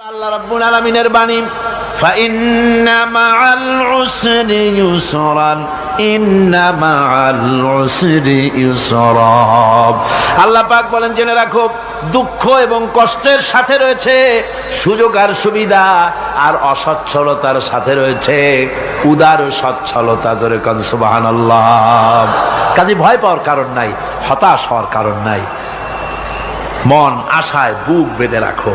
আল্লাহ রাব্বুল আলামিনের বাণী فإن مع العسر يسرا إن مع العسر يسرا আল্লাহ পাক বলেন জেনে রাখো দুঃখ এবং কষ্টের সাথে রয়েছে সুযোগ আর সুবিধা আর অসচ্ছলতার সাথে রয়েছে উদার সচ্ছলতা জোরে কন সুবহানাল্লাহ কাজে ভয় পাওয়ার কারণ নাই হতাশ হওয়ার কারণ নাই মন আশায় বুক বেঁধে রাখো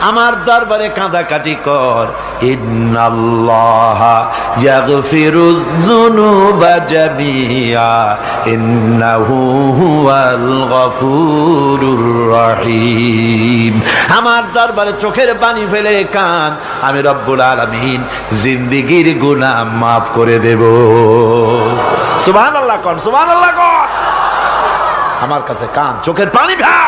আমার দরবারে কাঁদাকাটি কর। আমার দরবারে চোখের পানি ফেলে কান। আমি রব্বুল আলামিন জিন্দেগীর গুনাহ মাফ করে দেব। সুবহানাল্লাহ কোন সুবহানাল্লাহ কোন। আমার কাছে কান, চোখের পানি ফেল।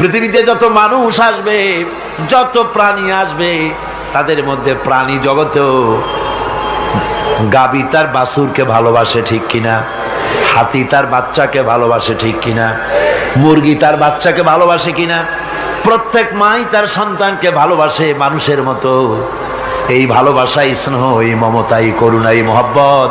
পৃথিবীতে যত মানুষ আসবে, যত প্রাণী আসবে, তাদের মধ্যে প্রাণী জগতেও গাবি তার বাসুরকে ভালোবাসে ঠিক কিনা, হাতি তার বাচ্চাকে ভালোবাসে ঠিক কিনা, মুরগি তার বাচ্চাকে ভালোবাসে কিনা, প্রত্যেক মাই তার সন্তানকে ভালোবাসে মানুষের মতো। এই ভালোবাসা স্নেহ, এই মমতা এই করুণা, এই মহব্বত।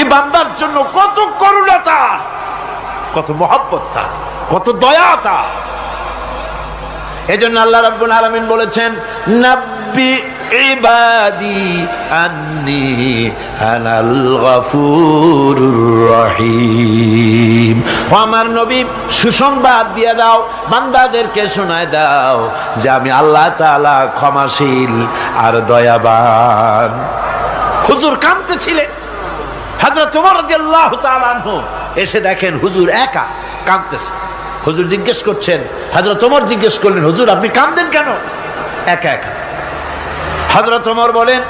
এই বান্দার জন্য কত করুণা কত মহব্বত তার কত দয়া তার এজন্য আল্লাহ রাব্বুল আলামিন বলেছেন, নাব্বি ইবাদি আন্নি আনাল গফুরুর রহিম। ও আমার নবী, সুসংবাদ দিয়ে দাও, বান্দাদেরকে শোনায় দাও যে আমি আল্লাহ তাআলা ক্ষমাশীল আর দয়াবান। হুজুর কাঁদতেছিলেন। হাজরত তোমার এসে দেখেন হুজুর একা কাঁদতেছে। হুজুর জিজ্ঞেস করছেন হাজরত তোমার জিজ্ঞেস করলেন, হুজুর, আপনি কাঁদতেন কেন? একা একা। হজরত ওমর বলেন,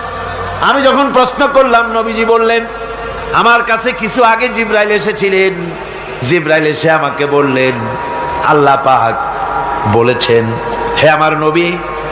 আমি যখন প্রশ্ন করলাম, নবীজি বললেন, আমার কাছে কিছু আগে জিব্রাইল এসেছিলেন। জিব্রাইল এসে আমাকে বললেন, আল্লাহ পাক বলেছেন, হে আমার নবী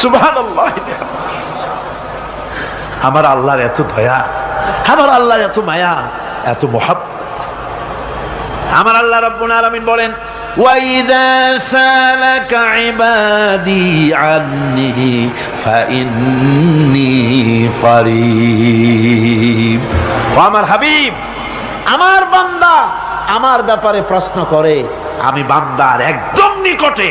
সুবহানাল্লাহ আমার আল্লাহর এত দয়া আমার আল্লাহর এত মায়া এত মহাব্বত আমার আল্লাহ রব্বুল আলামিন বলেন وَإِذَا سَأَلَكَ عِبَادِي عَنِّي فَإِنِّي قَرِيب ও আমার হাবিব আমার বান্দা আমার ব্যাপারে প্রশ্ন করে আমি বান্দার একদম নিকটে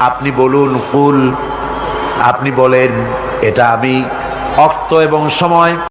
আপনি বলুন কুল আপনি বলেন এটা আমি অক্ত এবং সময়।